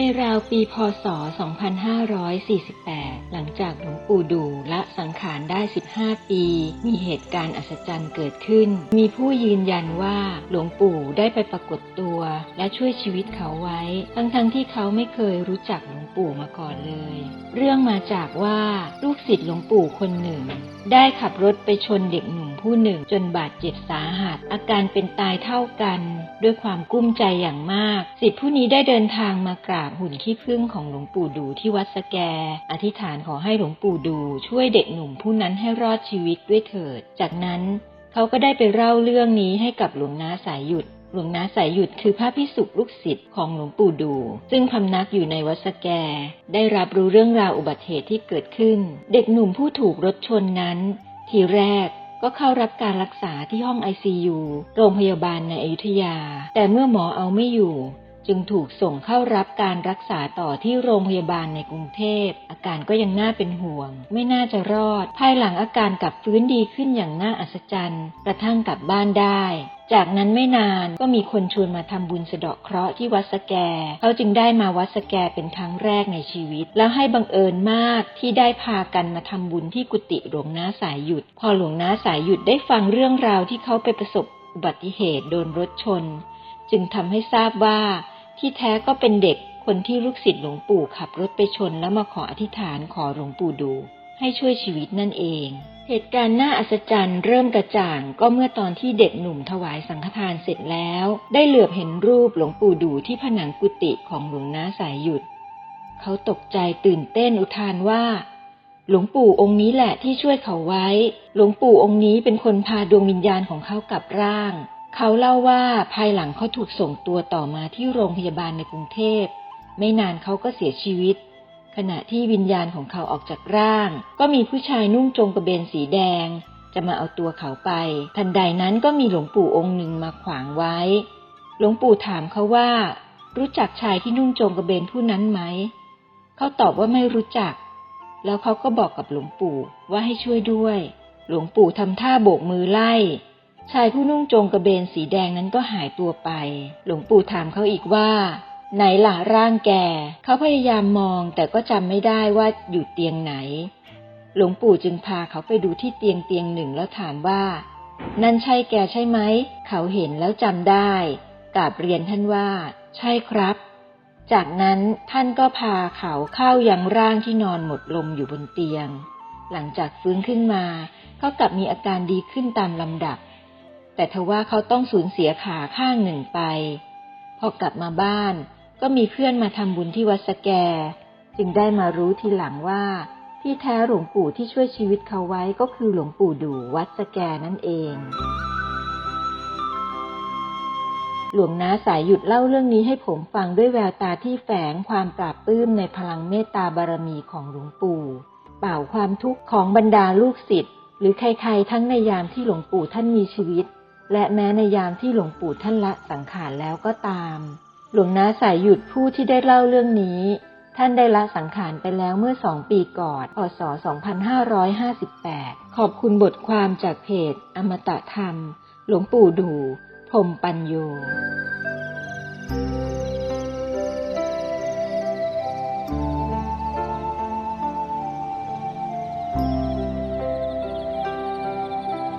ในราวปีพศ 2548 หลังจากหลวงปู่ดูละสังขารได้ 15 ปี มีเหตุการณ์อัศจรรย์เกิดขึ้น มีผู้ยืนยันว่าหลวงปู่ได้ไปปรากฏตัว และช่วยชีวิตเขาไว้ ทั้งๆทที่เขาไม่เคยรู้จักหลวงปู่มาก่อนเลย เรื่องมาจากว่าลูกศิษย์หลวงปู่คนหนึ่ง ได้ขับรถไปชนเด็กหนุ่มผู้หนึ่งจนบาดเจ็บสาหัส อาการเป็นตายเท่ากัน ด้วยความกุ้มใจอย่างมากศิษย์ผู้นี้ได้เดินทางมากราบหุ่นขี้ผึ้งของหลวงปู่ดูที่วัดสแก อธิษฐานขอให้หลวงปู่ดูช่วยเด็กหนุ่มผู้นั้นให้รอดชีวิตด้วยเถิด จากนั้นเขาก็ได้ไปเล่าเรื่องนี้ให้กับหลวงน้าสายหยุด หลวงนาสายหยุดคือพระพิสุลูกศิษย์ของหลวงปู่ดู ซึ่งพำนักอยู่ในวัดสแก ได้รับรู้เรื่องราวอุบัติเหตุที่เกิดขึ้น เด็กหนุ่มผู้ถูกรถชนนั้น ทีแรกก็เข้ารับการรักษาที่ห้อง ICU โรงพยาบาลในอยุธยา แต่เมื่อหมอเอาไม่อยู่ จึงถูกส่งเข้ารับการรักษาต่อที่โรงพยาบาลในกรุงเทพ อาการก็ยังน่าเป็นห่วง ไม่น่าจะรอด ภายหลังอาการกลับฟื้นดีขึ้นอย่างน่าอัศจรรย์ กระทั่งกลับบ้านได้จากนั้นไม่นานก็มีคนชวนมาทำบุญสะเดาะเคราะห์ที่วัดสแก เขาจึงได้มาวัดสแกเป็นครั้งแรกในชีวิต แล้วให้บังเอิญมากที่ได้พากันมาทำบุญที่กุฏิหลวงน้าสายหยุด พอหลวงน้าสายหยุดได้ฟังเรื่องราวที่เขาไปประสบอุบัติเหตุโดนรถชน จึงทำให้ทราบว่า ที่แท้ก็เป็นเด็กคนที่ลูกศิษย์หลวงปู่ขับรถไปชนแล้วมาขออธิษฐานขอหลวงปู่ดู ให้ช่วยชีวิตนั่นเอง เหตุการณ์น่าอัศจรรย์เริ่มกระจ่างก็เมื่อตอนที่เด็กหนุ่มถวายสังฆทานเสร็จแล้ว ได้เหลือบเห็นรูปหลวงปู่ดูที่ผนังกุฏิของหลวงน้าสายหยุด เขาตกใจตื่นเต้นอุทานว่าหลวงปู่องค์นี้แหละที่ช่วยเขาไว้ หลวงปู่องค์นี้เป็นคนพาดวงวิญญาณของเขากลับร่าง เขาเล่าว่าภายหลังเขาถูกส่งตัวต่อมาที่โรงพยาบาลในกรุงเทพ ไม่นานเขาก็เสียชีวิต ขณะที่วิญญาณของเขาออกจากร่าง ก็มีผู้ชายนุ่งโจงกระเบนสีแดง จะมาเอาตัวเขาไป ทันใดนั้นก็มีหลวงปู่องค์หนึ่งมาขวางไว้ หลวงปู่ถามเขาว่า รู้จักชายที่นุ่งโจงกระเบนผู้นั้นไหม เขาตอบว่าไม่รู้จัก แล้วเขาก็บอกกับหลวงปู่ว่าให้ช่วยด้วย หลวงปู่ทำท่าโบกมือไล่ ชายผู้นุ่งโจงกระเบนสีแดงนั้นก็หายตัวไป หลวงปู่ถามเขาอีกว่า ไหนล่ะร่างแกเขาพยายามมองแต่ก็จำไม่ได้ว่าอยู่เตียงไหน หลวงปู่จึงพาเขาไปดูที่เตียงเตียงหนึ่งแล้วถามว่า นั่นใช่แกใช่ไหม เขาเห็นแล้วจำได้กราบเรียนท่านว่า ใช่ครับ จากนั้นท่านก็พาเขาเข้ายังร่างที่นอนหมดลมอยู่บนเตียง หลังจากฟื้นขึ้นมา เขากลับมีอาการดีขึ้นตามลำดับ แต่ทว่าเขาต้องสูญเสียขาข้างหนึ่งไป พอกลับมาบ้านก็มีเพื่อนมาทำบุญที่วัดสแก จึงได้มารู้ทีหลังว่า ที่แท้หลวงปู่ที่ช่วยชีวิตเขาไว้ก็คือหลวงปู่ดูวัดสแกนั่นเอง หลวงน้าสายหยุดเล่าเรื่องนี้ให้ผมฟังด้วยแววตาที่แฝงความปราบปลื้มในพลังเมตตาบารมีของหลวงปู่ เป่าความทุกข์ของบรรดาลูกศิษย์หรือใครๆทั้งในยามที่หลวงปู่ท่านมีชีวิต และแม้ในยามที่หลวงปู่ท่านละสังขารแล้วก็ตาม หลวงน้าสายหยุดผู้ที่ได้เล่าเรื่องนี้ ท่านได้ละสังขารไปแล้วเมื่อสองปีก่อนพศ 2558 ขอบคุณบทความจากเพจ อมตะธรรม หลวงปู่ดูพรมปัญโย